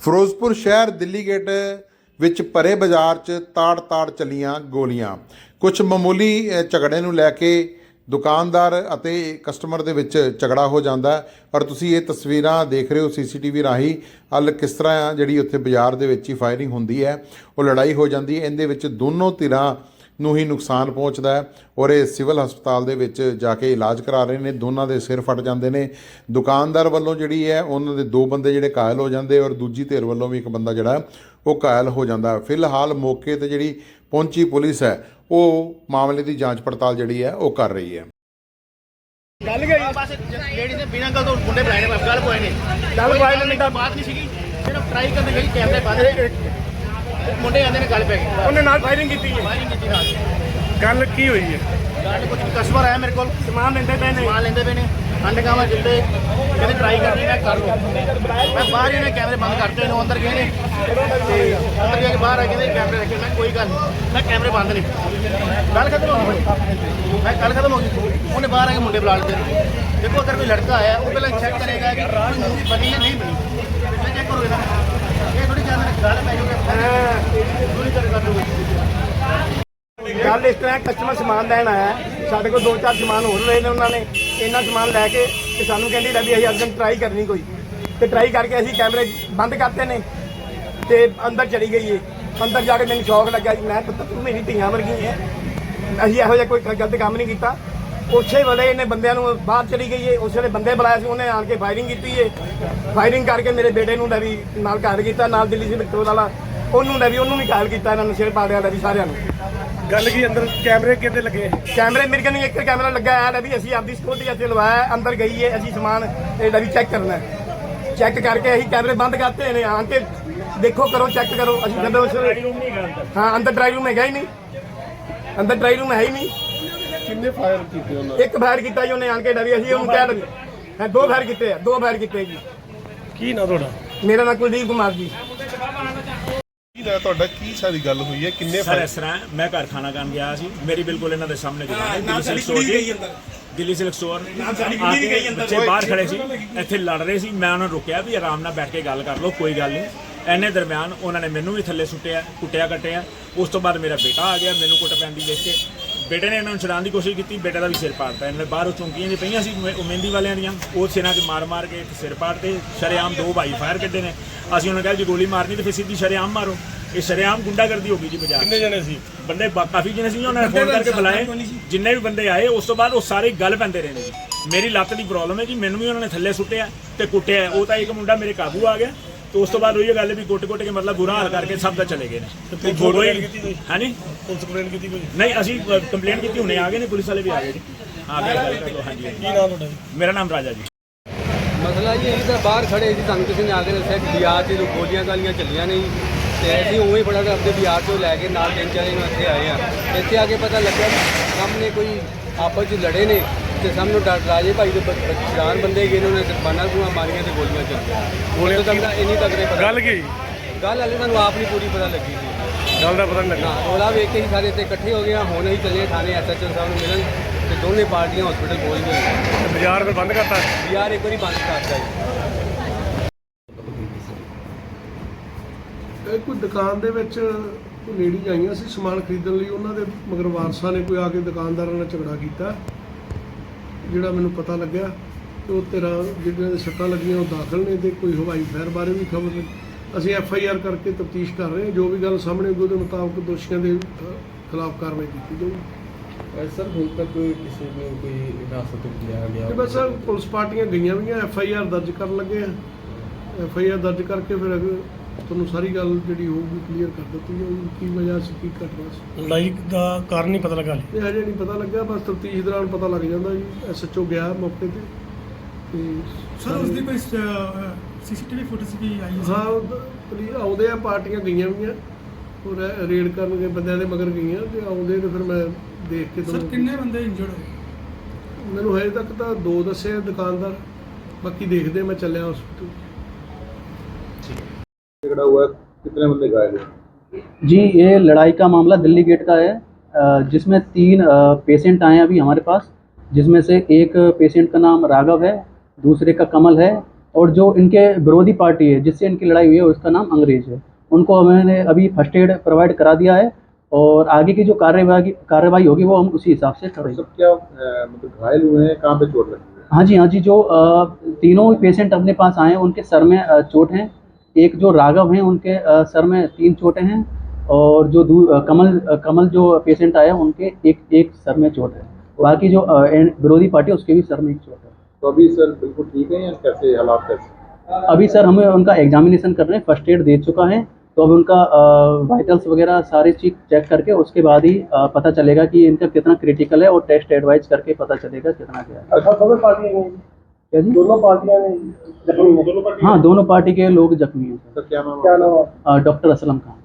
ਫਿਰੋਜ਼ਪੁਰ ਸ਼ਹਿਰ ਦਿੱਲੀ ਗੇਟ ਵਿੱਚ ਭਰੇ ਬਾਜ਼ਾਰ 'ਚ ਤਾੜ-ਤਾੜ ਚੱਲੀਆਂ ਗੋਲੀਆਂ। ਕੁਝ ਮਾਮੂਲੀ ਝਗੜੇ ਨੂੰ ਲੈ ਕੇ ਦੁਕਾਨਦਾਰ ਅਤੇ ਕਸਟਮਰ ਦੇ ਵਿੱਚ ਝਗੜਾ ਹੋ ਜਾਂਦਾ ਔਰ ਤੁਸੀਂ ਇਹ ਤਸਵੀਰਾਂ ਦੇਖ ਰਹੇ ਹੋ ਸੀਸੀਟੀਵੀ ਰਾਹੀਂ। ਹਲ ਕਿਸ ਤਰ੍ਹਾਂ ਜਿਹੜੀ ਉੱਥੇ ਬਾਜ਼ਾਰ ਦੇ ਵਿੱਚ ਹੀ ਫਾਇਰਿੰਗ ਹੁੰਦੀ ਹੈ, ਉਹ ਲੜਾਈ ਹੋ ਜਾਂਦੀ ਹੈ। ਇਹਦੇ ਵਿੱਚ ਦੋਨੋਂ ਧਿਰਾਂ ਨੂੰ ਹੀ ਨੁਕਸਾਨ ਪਹੁੰਚਦਾ ਹੈ ਔਰ ਇਹ ਸਿਵਲ ਹਸਪਤਾਲ ਦੇ ਵਿੱਚ ਜਾ ਕੇ ਇਲਾਜ ਕਰਾ ਰਹੇ ਨੇ। ਦੋਨਾਂ ਦੇ ਸਿਰ ਫਟ ਜਾਂਦੇ ਨੇ। ਦੁਕਾਨਦਾਰ ਵੱਲੋਂ ਜਿਹੜੀ ਹੈ ਉਹਨਾਂ ਦੇ ਦੋ ਬੰਦੇ ਜਿਹੜੇ ਘਾਇਲ ਹੋ ਜਾਂਦੇ ਔਰ ਦੂਜੀ ਧਿਰ ਵੱਲੋਂ ਵੀ ਇੱਕ ਬੰਦਾ ਜਿਹੜਾ ਉਹ ਘਾਇਲ ਹੋ ਜਾਂਦਾ। ਫਿਲਹਾਲ ਮੌਕੇ ਤੇ ਜਿਹੜੀ ਪਹੁੰਚੀ ਪੁਲਿਸ ਹੈ ਉਹ ਮਾਮਲੇ ਦੀ ਜਾਂਚ ਪੜਤਾਲ ਜਿਹੜੀ ਹੈ ਉਹ ਕਰ ਰਹੀ ਹੈ। ਗੱਲ ਗਈ ਬਸ ਲੇਡੀ ਨੇ ਬਿਨਾਂ ਗੱਲ ਤੋਂ ਮੁੰਡੇ ਬੁਲਾਏ ਨੇ ਗੱਲ ਕੋਈ ਨਹੀਂ। ਗੱਲ ਪਾਈ ਨਹੀਂ ਤਾਂ ਬਾਤ ਨਹੀਂ ਸੀਗੀ। ਸਿਰਫ ਟਰਾਈ ਕਰਨ ਗਈ ਕੈਮਰੇ ਬੰਦ ਮੁੰਡੇ ਆਂਦੇ ਨੇ ਗੱਲ ਪੈ ਗਈ। ਉਹਨੇ ਨਾਲ ਫਾਇਰਿੰਗ ਕੀਤੀ ਹੈ ਕੀਤੀ ਨਾਲ। ਗੱਲ ਕੀ ਹੋਈ ਹੈ ਗੱਲ ਕੁਝ ਕਸਟਮਰ ਆਇਆ ਮੇਰੇ ਕੋਲ। ਸਮਾਨ ਲੈਂਦੇ ਪਏ ਨੇ। ਸਮਾਨ ਲੈਂਦੇ ਪਏ ਨੇ। ਅੰਡ ਕਾਮਾ ਜਿੱਤੇ। ਕਹਿੰਦੇ ਟਰਾਈ ਕਰਨੀ ਮੈਂ ਕਰ ਮੈਂ ਬਾਹਰ ਹੀ ਨੇ ਕੈਮਰੇ ਬੰਦ ਕਰਤੇ ਨੇ ਅੰਦਰ ਗਏ ਨੇ। ਤੇ ਅੰਦਰ ਜਾ ਕੇ ਬਾਹਰ ਆ ਕਹਿੰਦੇ ਕੈਮਰੇ ਰੱਖੇ ਮੈਂ ਕੋਈ ਗੱਲ ਨਹੀਂ ਮੈਂ ਕੈਮਰੇ ਬੰਦ ਨਹੀਂ ਗੱਲ ਖਤਮ ਹੋ ਗਈ। ਮੈਂ ਗੱਲ ਖਤਮ ਹੋ ਗਈ। ਉਹਨੇ ਬਾਹਰ ਆ ਕੇ ਮੁੰਡੇ ਬੁਲਾ ਲਏ ਦੇਖੋ ਅਗਰ ਕੋਈ ਲੜਕਾ ਆਇਆ ਉਹ ਪਹਿਲਾਂ ਚੈੱਕ ਕਰੇਗਾ ਕਿ ਮੂਵੀ ਬਣੀ ਹੈ ਨਹੀਂ ਬਣੀ। ਪਹਿਲਾਂ ਚੈੱਕ ਕਰੋਗੇ ਨਾ ਇਹ ਥੋੜੀ ਜਾਨ ਗੱਲ ਪੈ ਜਾਊਗੀ ਪੂਰੀ ਤਰ੍ਹਾਂ ਕਰ ਦੂੰਗੀ ਗੱਲ ਇਸ ਤਰ੍ਹਾਂ ਕਸਟਮਰ ਸਮਾਨ ਲੈਣ ਆਇਆ ਸਾਡੇ ਕੋਲ ਦੋ ਚਾਰ ਸਮਾਨ ਹੋਰ ਲਏ ਨੇ ਉਹਨਾਂ ਨੇ। ਇਹਨਾਂ ਸਮਾਨ ਲੈ ਕੇ ਤੇ ਸਾਨੂੰ ਕਹਿੰਦੀ ਲੈ ਵੀ ਅਸੀਂ ਅੱਜ ਟਰਾਈ ਕਰਨੀ ਕੋਈ। ਤੇ ਟਰਾਈ ਕਰਕੇ ਅਸੀਂ ਕੈਮਰੇ ਬੰਦ ਕਰਤੇ ਨੇ ਤੇ ਅੰਦਰ ਚਲੀ ਗਈ ਏ। ਅੰਦਰ ਜਾ ਕੇ ਮੈਨੂੰ ਸ਼ੌਕ ਲੱਗਾ ਜੀ। ਮੈਂ ਪੁੱਤ, ਤੂੰ ਮੇਰੀ ਧੀਆਂ ਵਰਗੀ ਹੈ ਅਸੀਂ ਇਹੋ ਜਿਹਾ ਕੋਈ ਗਲਤ ਕੰਮ ਨਹੀਂ ਕੀਤਾ। ਉਸੇ ਵੇਲੇ ਇਹਨੇ ਬੰਦਿਆਂ ਨੂੰ ਬਾਹਰ ਚਲੀ ਗਈ ਏ। ਉਸ ਵੇਲੇ ਬੰਦੇ ਬੁਲਾਏ ਸੀ। ਉਹਨੇ ਆਣ ਕੇ ਫਾਇਰਿੰਗ ਕੀਤੀ ਏ। ਫਾਇਰਿੰਗ ਕਰਕੇ ਮੇਰੇ ਬੇਟੇ ਨੂੰ ਲੈ ਵੀ ਨਾਲ ਘਾਇਲ ਕੀਤਾ, ਨਾਲ ਦਿੱਲੀ ਸੀ ਬਿਕਟੋਰ ਵਾਲਾ। ਉਹਨੂੰ ਲੈ ਵੀ ਉਹਨੂੰ ਵੀ ਘਾਇਲ ਕੀਤਾ ਇਹਨਾਂ ਨੂੰ, ਸਿਰ ਪਾੜਿਆ ਲੈ ਵੀ ਸਾਰਿਆਂ ਨੂੰ। ਗੱਲ ਕੀ ਅੰਦਰ ਕੈਮਰੇ ਕਿੱਥੇ ਲੱਗੇ? ਕੈਮਰੇ ਮੇਰੇ ਕੋਲ ਇੱਕ ਕੈਮਰਾ ਲੱਗਾ ਹੈ ਲੈ ਵੀ ਅਸੀਂ ਆਪਦੀ ਸਿਕਿਉਰਿਟੀ ਇੱਥੇ ਲਵਾਇਆ ਹੈ। ਅੰਦਰ ਗਈ ਹੈ ਅਸੀਂ ਸਮਾਨ ਇਹ ਲੈ ਵੀ ਚੈੱਕ ਕਰਨਾ ਹੈ। ਚੈੱਕ ਕਰਕੇ ਅਸੀਂ ਕੈਮਰੇ ਬੰਦ ਕਰਤੇ ਨੇ ਆਣ ਕੇ ਦੇਖੋ ਕਰੋ ਚੈੱਕ ਕਰੋ ਅਸੀਂ ਕਹਿੰਦੇ ਉਸ ਵੇਲੇ ਹਾਂ ਅੰਦਰ ਡਰਾਈ ਰੂਮ ਹੈਗਾ ਹੀ ਨਹੀਂ। ਅੰਦਰ ਡਰਾਈ ਰੂਮ ਹੈ ਹੀ ਨਹੀਂ। ਕਿੰਨੇ ਫਾਇਰ ਕੀਤੇ ਉਹਨਾਂ ਇੱਕ ਫਾਇਰ ਕੀਤਾ ਜੀ ਉਹਨੇ ਆਣ ਕੇ ਵੀ ਅਸੀਂ ਉਹਨੂੰ ਕਹਿ ਲੱਗੇ ਹਾਂ ਦੋ ਫਾਇਰ ਕੀਤੇ ਆ ਦੋ ਫਾਇਰ ਕੀਤੇ ਜੀ। ਕੀ ਨਾ ਤੁਹਾਡਾ? ਮੇਰਾ ਨਾਮ ਕੁਲਦੀਪ ਕੁਮਾਰ ਜੀ। ਕੀ ਤੁਹਾਡਾ ਕੀ ਸਾਰੀ ਗੱਲ ਹੋਈ ਹੈ? ਕਿੰਨੇ ਸਰ ਇਸ ਤਰ੍ਹਾਂ ਹੈ, ਮੈਂ ਘਰ ਖਾਣਾ ਖਾਣ ਗਿਆ ਸੀ। ਮੇਰੀ ਬਿਲਕੁਲ ਇਹਨਾਂ ਦੇ ਸਾਹਮਣੇ ਦੁਕਾਨ ਹੈ ਦਿੱਲੀ ਸਿਲਕ ਸਟੋਰ ਦੀ ਦਿੱਲੀ ਸਿਲਕ ਸਟੋਰ ਆ ਕੇ ਬੱਚੇ ਬਾਹਰ ਖੜੇ ਸੀ। ਇੱਥੇ ਲੜ ਰਹੇ ਸੀ। ਮੈਂ ਉਹਨਾਂ ਨੂੰ ਰੁਕਿਆ ਵੀ ਆਰਾਮ ਨਾਲ ਬੈਠ ਕੇ ਗੱਲ ਕਰ ਲਓ ਕੋਈ ਗੱਲ ਨਹੀਂ। ਐਨੇ ਦਰਮਿਆਨ ਉਹਨਾਂ ਨੇ ਮੈਨੂੰ ਵੀ ਥੱਲੇ ਸੁੱਟਿਆ ਕੁੱਟਿਆ ਕੱਟਿਆ। ਉਸ ਤੋਂ ਬਾਅਦ ਮੇਰਾ ਬੇਟਾ ਆ ਗਿਆ ਮੈਨੂੰ ਕੁੱਟ ਪੈਂਦੀ ਦੇਖ ਕੇ। ਬੇਟੇ ਨੇ ਇਹਨਾਂ ਨੂੰ ਛਡਾਉਣ ਦੀ ਕੋਸ਼ਿਸ਼ ਕੀਤੀ ਬੇਟੇ ਦਾ ਵੀ ਸਿਰ ਪਾੜਤਾ। ਇਹਨਾਂ ਨੇ ਬਾਹਰੋਂ ਚੌਂਕੀਆਂ 'ਚ ਪਈਆਂ ਸੀ ਮਹਿ- ਉਹ ਮਹਿੰਦੀ ਵਾਲਿਆਂ ਦੀਆਂ। ਉਹ ਸਿਰਾਂ 'ਚ ਮਾਰ ਮਾਰ ਕੇ ਸਿਰ ਪਾੜਤੇ। ਸ਼ਰੇਆਮ ਦੋ ਭਾਈ ਫਾਇਰ ਕੱਢੇ ਨੇ। ਅਸੀਂ ਉਹਨਾਂ ਨੂੰ ਕਿਹਾ ਜੇ ਗੋਲੀ ਮਾਰਨੀ ਤੇ ਫਿਰ ਸਿੱਧੀ ਸ਼ਰੇਆਮ ਮਾਰੋ। ਇਹ ਸ਼ਰੇਆਮ ਗੁੰਡਾਗਰਦੀ ਹੋ ਗਈ ਜੀ ਬਾਜ਼ਾਰ 'ਚ। ਕਿੰਨੇ ਜਣੇ ਸੀ? ਬੰਦੇ ਬਾ- ਕਾਫੀ ਜਿਹਨੇ ਸੀ ਉਹਨਾਂ ਨੇ ਫੋਨ ਕਰਕੇ ਬੁਲਾਏ। ਜਿੰਨੇ ਵੀ ਬੰਦੇ ਆਏ ਉਸ ਤੋਂ ਬਾਅਦ ਉਹ ਸਾਰੇ ਗੱਲ ਪੈਂਦੇ ਰਹੇ ਨੇ ਜੀ। ਮੇਰੀ ਲੱਤ ਦੀ ਪ੍ਰੋਬਲਮ ਹੈ ਜੀ ਮੈਨੂੰ ਵੀ ਉਹਨਾਂ ਨੇ ਥੱਲੇ ਸੁੱਟਿਆ ਤੇ ਕੁੱਟਿਆ। ਉਹ ਤਾਂ ਇੱਕ ਮੁੰਡਾ ਮੇਰੇ ਕਾਬੂ ਆ ਗਿਆ। ਤੇ ਉਸ ਤੋਂ ਬਾਅਦ ਉਹੀ ਗੱਲ ਵੀ ਕੁੱਟ-ਕੁੱਟ ਕੇ ਮਤਲਬ ਬੁਰਾ ਹਾਲ ਕਰਕੇ ਸਭ ਦਾ ਚਲੇ ਗਏ ਨੇ। ਕੰਪਲੇਂਟ ਕੀਤੀ ਕੋਈ? ਹਾਂਜੀ ਪੁਲਿਸ ਕੰਪਲੇਂਟ ਕੀਤੀ ਕੋਈ? ਨਹੀਂ ਅਸੀਂ ਕੰਪਲੇਂਟ ਕੀਤੀ ਹੁਣੇ ਆ ਗਏ ਨੇ ਪੁਲਿਸ ਵਾਲੇ ਵੀ ਆ ਗਏ ਜੀ ਆ ਕੇ ਗੱਲ ਕਰ ਹਾਂਜੀ ਕੀ ਨਾਮ ਤੁਹਾਡਾ ਮੇਰਾ ਨਾਮ ਰਾਜਾ ਜੀ। ਮਸਲਾ ਜੀ ਅਸੀਂ ਤਾਂ ਬਾਹਰ ਖੜੇ ਸੀ ਸਾਨੂੰ ਕਿਸੇ ਨੇ ਆ ਕੇ ਦੱਸਿਆ ਕਿ ਬਾਜ਼ਾਰ 'ਚ ਗੋਲੀਆਂ ਗਾਲੀਆਂ ਚੱਲੀਆਂ ਨਹੀਂ ਤੇ ਅਸੀਂ ਉਵੇਂ ਹੀ ਫਟਾਫਟ ਆਪਣੇ ਬਾਜ਼ਾਰ ਤੋਂ ਲੈ ਕੇ ਨਾਲ ਤਿੰਨ ਚਾਰ ਨੂੰ ਇੱਥੇ ਆਏ ਆ। ਇੱਥੇ ਆ ਕੇ ਪਤਾ ਲੱਗਿਆ ਕਿ ਸਾਹਮਣੇ ਕੋਈ ਆਪਸ 'ਚ ਲੜੇ ਨੇ। ਤੇ ਸਾਹਮਣੇ ਡਾਕਟਰ ਰਾਜੇ ਭਾਈ ਦੇ ਬ- ਬ- ਚਾਰ ਬੰਦੇ ਗਏ ਨੇ ਉਹਨਾਂ ਨੇ ਬਾਨਾਂ ਗੂਆਂ ਮਾਰੀਆਂ ਤੇ ਗੋਲੀਆਂ ਚੱਲੀਆਂ। ਗੋਲੀਆਂ ਤੱਕ ਤਾਂ ਇੰਨੀ ਤੱਕ ਨਹੀਂ ਪਤਾ ਗੱਲ ਕੀ? ਗੱਲ ਹਾਲੇ ਸਾਨੂੰ ਆਪ ਨਹੀਂ ਪੂਰੀ ਪਤਾ ਲੱਗੀ ਸੀ। ਗੱਲ ਦਾ ਪਤਾ ਨਹੀਂ ਨਾ ਲੱਗਾ। ਰੋਲਾ ਵੇਖ ਕੇ ਹੀ ਸਾਰੇ ਇੱਥੇ ਇਕੱਠੇ ਹੋ ਗਏ ਆ ਹੁਣ ਅਸੀਂ ਚੱਲੇ ਥਾਣੇ ਐਸਐਚਓ ਸਾਹਿਬ ਨੂੰ ਮਿਲਣ ਤੇ ਦੋਨੇ ਪਾਰਟੀਆਂ ਹਸਪੀਟਲ ਪਹੁੰਚ ਗਈਆਂ। ਤੇ ਬਾਜ਼ਾਰ ਫਿਰ ਬੰਦ ਕਰਤਾ? ਬਾਜ਼ਾਰ ਇੱਕ ਵਾਰੀ ਬੰਦ ਕਰਤਾ ਜੀ। ਇਹ ਕੋਈ ਦੁਕਾਨ ਦੇ ਵਿੱਚ ਕੋਈ ਲੇਡੀ ਆਈਆਂ ਸੀ ਸਮਾਨ ਖਰੀਦਣ ਲਈ? ਉਹਨਾਂ ਦੇ ਮਗਰ ਵਾਰਸਾਂ ਨੇ ਕੋਈ ਆ ਕੇ ਦੁਕਾਨਦਾਰਾਂ ਨਾਲ ਝਗੜਾ ਕੀਤਾ? ਜਿਹੜਾ ਮੈਨੂੰ ਪਤਾ ਲੱਗਿਆ ਕਿ ਉਹ ਤੇਰਾ ਜਿਹੜਿਆਂ ਦੇ ਸੱਟਾਂ ਲੱਗੀਆਂ ਉਹ ਦਾਖਲ ਨੇ ਤੇ ਕੋਈ ਹਵਾਈ ਫਾਇਰ ਬਾਰੇ ਵੀ ਖਬਰ ਅਸੀਂ ਐਫ ਆਈ ਆਰ ਕਰਕੇ ਤਫਤੀਸ਼ ਕਰ ਰਹੇ ਹਾਂ ਜੋ ਵੀ ਗੱਲ ਸਾਹਮਣੇ ਆਊਗੀ ਉਹਦੇ ਮੁਤਾਬਕ ਦੋਸ਼ੀਆਂ ਦੇ ਖਿਲਾਫ ਕਾਰਵਾਈ ਕੀਤੀ ਜਾਊਗੀ। ਸਰ ਹੁਣ ਤੱਕ ਕਿਸੇ ਨੂੰ ਕੋਈ ਹਿਰਾਸਤ ਵਿੱਚ ਲਿਆ ਗਿਆ? ਤੇ ਬਸ ਪੁਲਿਸ ਪਾਰਟੀਆਂ ਗਈਆਂ ਵੀਆਂ ਐਫ ਆਈ ਆਰ ਦਰਜ ਕਰਨ ਲੱਗੇ ਆ। ਐਫ ਆਈ ਆਰ ਦਰਜ ਕਰਕੇ ਫਿਰ ਤੁਹਾਨੂੰ ਸਾਰੀ ਗੱਲ ਜਿਹੜੀ ਹੋਊਗੀ ਕਲੀਅਰ ਕਰ ਦਿੱਤੀ ਜਾਊਗੀ ਕੀ ਵਜ੍ਹਾ ਸੀ ਕੀ ਘਟਨਾ ਸੀ? ਲੜਾਈ ਦਾ ਕਾਰਨ ਨਹੀਂ ਪਤਾ ਲੱਗਾ ਹਾਲੇ। ਇਹ ਹਜੇ ਨਹੀਂ ਪਤਾ ਲੱਗਾ ਬਸ ਤਫਤੀਸ਼ ਦੌਰਾਨ ਪਤਾ ਲੱਗ ਜਾਂਦਾ ਜੀ ਐਸਐਚਓ ਗਿਆ ਮੌਕੇ ਤੇ। ਤੇ ਸਰ ਉਸ ਦੀ ਕੋਈ ਸੀਸੀਟੀਵੀ ਫੁਟੇਜ ਵੀ ਆਈ ਹੈ ਹਾਂ ਉਹ ਤਾਂ ਪੁਲਿਸ ਆਉਂਦੇ ਆ ਪਾਰਟੀਆਂ ਗਈਆਂ ਵੀਆਂ ਉਹ ਰੈ- ਰੇਡ ਕਰਨਗੇ ਬੰਦਿਆਂ ਦੇ ਮਗਰ ਗਈਆਂ ਤੇ ਆਉਂਦੇ ਤੇ ਫਿਰ ਮੈਂ ਦੇਖ ਕੇ ਸਰ ਤੁਹਾਨੂੰ ਕਿੰਨੇ ਬੰਦੇ ਇੰਜਰਡ ਹੋਏ? ਮੈਨੂੰ ਹਜੇ ਤੱਕ ਤਾਂ ਦੋ ਦੱਸੇ ਆ ਦੁਕਾਨਦਾਰ। ਬਾਕੀ ਦੇਖਦੇ ਆ, ਮੈਂ ਚੱਲਿਆ ਹਸਪੀਟਲ जी ये लड़ाई का मामला दिल्ली गेट का है जिसमें तीन पेशेंट आए हैं अभी हमारे पास जिसमें से एक पेशेंट का नाम राघव है दूसरे का कमल है और जो इनके विरोधी पार्टी है जिससे इनकी लड़ाई हुई है उसका नाम अंग्रेज़ है। उनको हमने अभी फ़र्स्ट एड प्रोवाइड करा दिया है और आगे की जो कार्यवाही कार्यवाही होगी वो हम उसी हिसाब से करेंगे क्या मतलब घायल हुए हैं कहाँ पे चोट लगी हाँ? जी हाँ जी जो तीनों पेशेंट अपने पास आए हैं उनके सर में चोट है एक जो राघव हैं उनके सर में तीन चोटें हैं और जो दू- कमल कमल जो पेशेंट आया उनके एक एक सर में चोट है। बाकी जो विरोधी पार्टी उसके भी सर में एक चोट है। तो अभी सर बिल्कुल ठीक है या कैसे हालात कैसे? अभी सर हमें उनका एग्जामिनेशन कर रहे हैं फ़र्स्ट एड दे चुका है। तो अब उनका वाइटल्स वगैरह सारे चीज़ चेक करके उसके बाद ही पता चलेगा कि इनका कितना क्रिटिकल है और टेस्ट एडवाइज करके पता चलेगा कितना क्या है। अच्छा क्या जी दोनों पार्टियां ने हाँ दोनों पार्टी के लोग जख्मी हैं सर क्या नाम है क्या नाम है सर डॉक्टर असलम खान